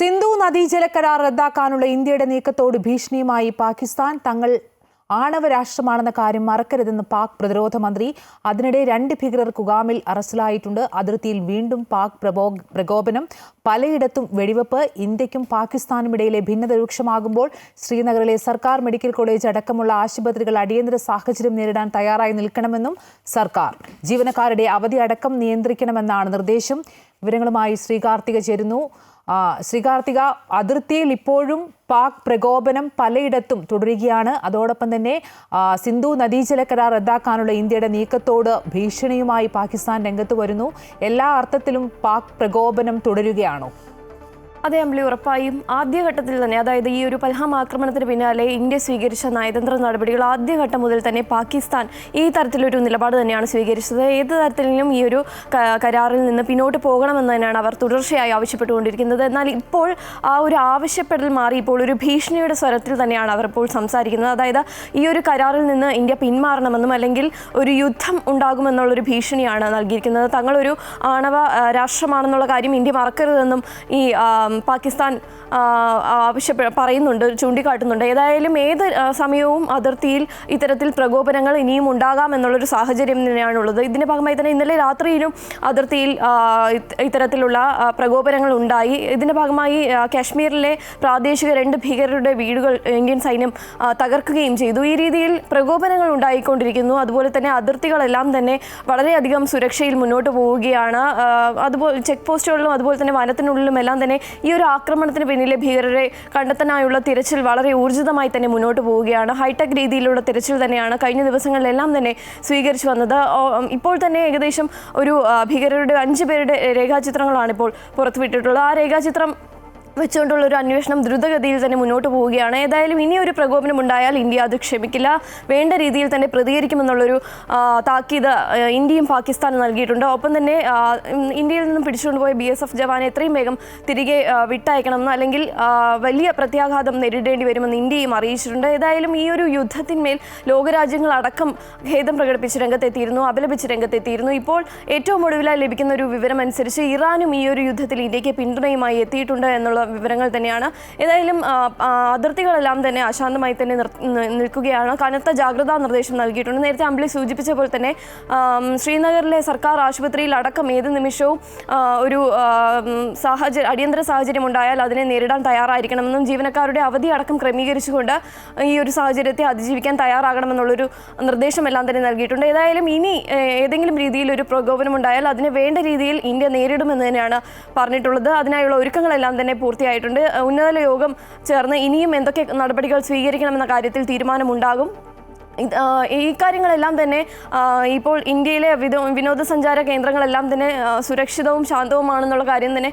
സിന്ധു നദീജല കരാർ റദ്ദാക്കാനുള്ള ഇന്ത്യയുടെ നീക്കത്തോട് ഭീഷണിയുമായി പാകിസ്ഥാൻ തങ്ങൾ ആണവ രാഷ്ട്രമാണെന്ന കാര്യം മറക്കരുതെന്ന് പാക് പ്രതിരോധ മന്ത്രി അതിനിടെ രണ്ട് ഭീകരർ കുഗാമിൽ അറസ്റ്റിലായിട്ടുണ്ട്. അതിർത്തിയിൽ വീണ്ടും പാക് പ്രബോ പ്രകോപനം പലയിടത്തും വെടിവെപ്പ് ഇന്ത്യക്കും പാകിസ്ഥാനും ഇടയിലെ ഭിന്നത രൂക്ഷമാകുമ്പോൾ ശ്രീനഗറിലെ സർക്കാർ മെഡിക്കൽ കോളേജ് അടക്കമുള്ള ആശുപത്രികൾ അടിയന്തര സാഹചര്യം നേരിടാൻ തയ്യാറായി നിൽക്കണമെന്നും സർക്കാർ. ജീവനക്കാരുടെ അവധി അടക്കം നിയന്ത്രിക്കണമെന്നാണ് നിർദ്ദേശം. വിവരങ്ങളുമായി ശ്രീകാർത്തിക ചേരുന്നു. ആ, ശ്രീകാർത്തിക അതിർത്തിയിൽ ഇപ്പോഴും പാക് പ്രകോപനം പലയിടത്തും തുടരുകയാണ്. അതോടൊപ്പം തന്നെ സിന്ധു നദീജല കരാർ റദ്ദാക്കാനുള്ള ഇന്ത്യയുടെ നീക്കത്തോട് ഭീഷണിയുമായി പാകിസ്ഥാൻ രംഗത്ത് വരുന്നു. എല്ലാ അർത്ഥത്തിലും പാക് പ്രകോപനം തുടരുകയാണോ? അതെ അമ്പിളി ഉറപ്പായും ആദ്യഘട്ടത്തിൽ തന്നെ അതായത് ഈ ഒരു പൽഹാം ആക്രമണത്തിന് പിന്നാലെ ഇന്ത്യ സ്വീകരിച്ച നയതന്ത്ര നടപടികൾ ആദ്യഘട്ടം മുതൽ തന്നെ പാകിസ്ഥാൻ ഈ തരത്തിലൊരു നിലപാട് തന്നെയാണ് സ്വീകരിച്ചത്. ഏത് തരത്തിലും ഈ ഒരു കരാറിൽ നിന്ന് പിന്നോട്ട് പോകണമെന്ന് തന്നെയാണ് അവർ തുടർച്ചയായി ആവശ്യപ്പെട്ടുകൊണ്ടിരിക്കുന്നത്. എന്നാൽ ഇപ്പോൾ ആ ഒരു ആവശ്യപ്പെടൽ മാറി ഇപ്പോൾ ഒരു ഭീഷണിയുടെ സ്വരത്തിൽ തന്നെയാണ് അവർ ഇപ്പോൾ സംസാരിക്കുന്നത്. അതായത് ഈ ഒരു കരാറിൽ നിന്ന് ഇന്ത്യ പിന്മാറണമെന്നും അല്ലെങ്കിൽ ഒരു യുദ്ധം ഉണ്ടാകുമെന്നുള്ളൊരു ഭീഷണിയാണ് നൽകിയിരിക്കുന്നത്. തങ്ങളൊരു ആണവ രാഷ്ട്രമാണെന്നുള്ള കാര്യം ഇന്ത്യ മറക്കരുതെന്നും ഈ പാകിസ്ഥാൻ ആ, ആവശ്യപ്പെ പറയുന്നുണ്ട് ചൂണ്ടിക്കാട്ടുന്നുണ്ട്. ഏതായാലും ഏത് സമയവും അതിർത്തിയിൽ ഇത്തരത്തിൽ പ്രകോപനങ്ങൾ ഇനിയും ഉണ്ടാകാം എന്നുള്ളൊരു സാഹചര്യം തന്നെയാണുള്ളത്. ഇതിന്റെ ഭാഗമായി തന്നെ ഇന്നലെ രാത്രിയിലും അതിർത്തിയിൽ ഇത്തരത്തിലുള്ള പ്രകോപനങ്ങൾ ഉണ്ടായി. ഇതിന്റെ ഭാഗമായി കാശ്മീരിലെ പ്രാദേശിക രണ്ട് ഭീകരരുടെ വീടുകൾ ഇന്ത്യൻ സൈന്യം തകർക്കുകയും ചെയ്തു. ഈ രീതിയിൽ പ്രകോപനങ്ങൾ ഉണ്ടായിക്കൊണ്ടിരിക്കുന്നു. അതുപോലെ തന്നെ അതിർത്തികളെല്ലാം തന്നെ വളരെയധികം സുരക്ഷയിൽ മുന്നോട്ട് പോവുകയാണ്. അതുപോലെ ചെക്ക് പോസ്റ്റുകളിലും അതുപോലെ തന്നെ വനത്തിനുള്ളിലും എല്ലാം തന്നെ ഈ ഒരു ആക്രമണത്തിന് പിന്നിലെ ഭീകരരെ കണ്ടെത്താനായുള്ള തിരച്ചിൽ വളരെ ഊർജിതമായി തന്നെ മുന്നോട്ട് പോവുകയാണ്. ഹൈടെക് രീതിയിലുള്ള തിരച്ചിൽ തന്നെയാണ് കഴിഞ്ഞ ദിവസങ്ങളിലെല്ലാം തന്നെ സ്വീകരിച്ചു വന്നത്. ഇപ്പോൾ തന്നെ ഏകദേശം ഒരു ഭീകരരുടെ അഞ്ച് പേരുടെ രേഖാചിത്രങ്ങളാണ് ഇപ്പോൾ പുറത്തുവിട്ടിട്ടുള്ളത്. ആ രേഖാചിത്രം വെച്ചുകൊണ്ടുള്ള ഒരു അന്വേഷണം ദ്രുതഗതിയിൽ തന്നെ മുന്നോട്ട് പോവുകയാണ്. ഏതായാലും ഇനി ഒരു പ്രകോപനം ഉണ്ടായാൽ ഇന്ത്യ അത് ക്ഷമിക്കില്ല. വേണ്ട രീതിയിൽ തന്നെ പ്രതികരിക്കുമെന്നുള്ളൊരു താക്കീത് ഇന്ത്യയും പാകിസ്ഥാനും നൽകിയിട്ടുണ്ട്. ഒപ്പം തന്നെ ഇന്ത്യയിൽ നിന്നും പിടിച്ചുകൊണ്ടുപോയ ബി എസ് എഫ് ജവാനെ എത്രയും വേഗം തിരികെ വിട്ടയക്കണമെന്ന് അല്ലെങ്കിൽ വലിയ പ്രത്യാഘാതം നേരിടേണ്ടി വരുമെന്ന് ഇന്ത്യയും അറിയിച്ചിട്ടുണ്ട്. ഏതായാലും ഈ ഒരു യുദ്ധത്തിന്മേൽ ലോകരാജ്യങ്ങളടക്കം ഖേദം പ്രകടിപ്പിച്ച് രംഗത്തെത്തിയിരുന്നു അപലപിച്ച് രംഗത്തെത്തിയിരുന്നു. ഇപ്പോൾ ഏറ്റവും ഒടുവിലായി ലഭിക്കുന്ന ഒരു വിവരമനുസരിച്ച് ഇറാനും ഈ ഒരു യുദ്ധത്തിൽ ഇന്ത്യയ്ക്ക് പിന്തുണയുമായി എത്തിയിട്ടുണ്ട് എന്നുള്ള വിവരങ്ങൾ തന്നെയാണ്. ഏതായാലും അതിർത്തികളെല്ലാം തന്നെ അശാന്തമായി തന്നെ നിൽക്കുകയാണ്. കനത്ത ജാഗ്രതാ നിർദ്ദേശം നൽകിയിട്ടുണ്ട്. നേരത്തെ അമ്പിളി സൂചിപ്പിച്ച പോലെ തന്നെ ശ്രീനഗറിലെ സർക്കാർ ആശുപത്രിയിൽ അടക്കം ഏത് നിമിഷവും ഒരു സാഹചര്യം അടിയന്തര സാഹചര്യം ഉണ്ടായാൽ അതിനെ നേരിടാൻ തയ്യാറായിരിക്കണമെന്നും ജീവനക്കാരുടെ അവധി അടക്കം ക്രമീകരിച്ചുകൊണ്ട് ഈ ഒരു സാഹചര്യത്തെ അതിജീവിക്കാൻ തയ്യാറാകണമെന്നുള്ളൊരു നിർദ്ദേശമെല്ലാം തന്നെ നൽകിയിട്ടുണ്ട്. ഏതായാലും ഇനി ഏതെങ്കിലും രീതിയിൽ ഒരു പ്രകോപനം ഉണ്ടായാൽ അതിനെ വേണ്ട രീതിയിൽ ഇന്ത്യ നേരിടുമെന്ന് തന്നെയാണ് പറഞ്ഞിട്ടുള്ളത്. അതിനായുള്ള ഒരുക്കങ്ങളെല്ലാം തന്നെ പൂർത്തിയായിട്ടുണ്ട്. ഏഹ്, ഉന്നതതല യോഗം ചേർന്ന് ഇനിയും എന്തൊക്കെ നടപടികൾ സ്വീകരിക്കണമെന്ന കാര്യത്തിൽ തീരുമാനമുണ്ടാകും. ഈ കാര്യങ്ങളെല്ലാം തന്നെ ഇപ്പോൾ ഇന്ത്യയിലെ വിനോ വിനോദസഞ്ചാര കേന്ദ്രങ്ങളെല്ലാം തന്നെ സുരക്ഷിതവും ശാന്തവുമാണെന്നുള്ള കാര്യം തന്നെ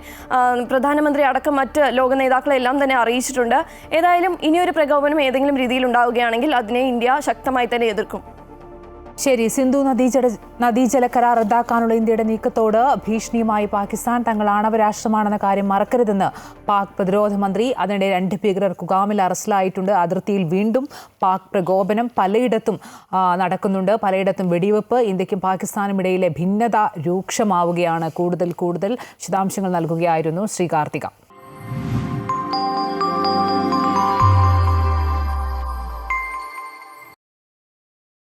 പ്രധാനമന്ത്രി അടക്കം മറ്റ് ലോക നേതാക്കളെല്ലാം തന്നെ അറിയിച്ചിട്ടുണ്ട്. ഏതായാലും ഇനിയൊരു പ്രകോപനം ഏതെങ്കിലും രീതിയിൽ ഉണ്ടാവുകയാണെങ്കിൽ അതിനെ ഇന്ത്യ ശക്തമായി തന്നെ എതിർക്കും. ശരി സിന്ധു നദീജല നദീജല കരാർ റദ്ദാക്കാനുള്ള ഇന്ത്യയുടെ നീക്കത്തോട് ഭീഷണിയുമായി പാകിസ്ഥാൻ തങ്ങൾ ആണവ രാഷ്ട്രമാണെന്ന കാര്യം മറക്കരുതെന്ന് പാക് പ്രതിരോധ മന്ത്രി അതിനിടെ രണ്ട് ഭീകരർ കുഗാമിൽ അറസ്റ്റിലായിട്ടുണ്ട്. അതിർത്തിയിൽ വീണ്ടും പാക് പ്രകോപനം പലയിടത്തും നടക്കുന്നുണ്ട്. പലയിടത്തും വെടിവെപ്പ്. ഇന്ത്യക്കും പാകിസ്ഥാനും ഇടയിലെ ഭിന്നത രൂക്ഷമാവുകയാണ്. കൂടുതൽ കൂടുതൽ വിശദാംശങ്ങൾ നൽകുകയായിരുന്നു ശ്രീ കാർത്തിക.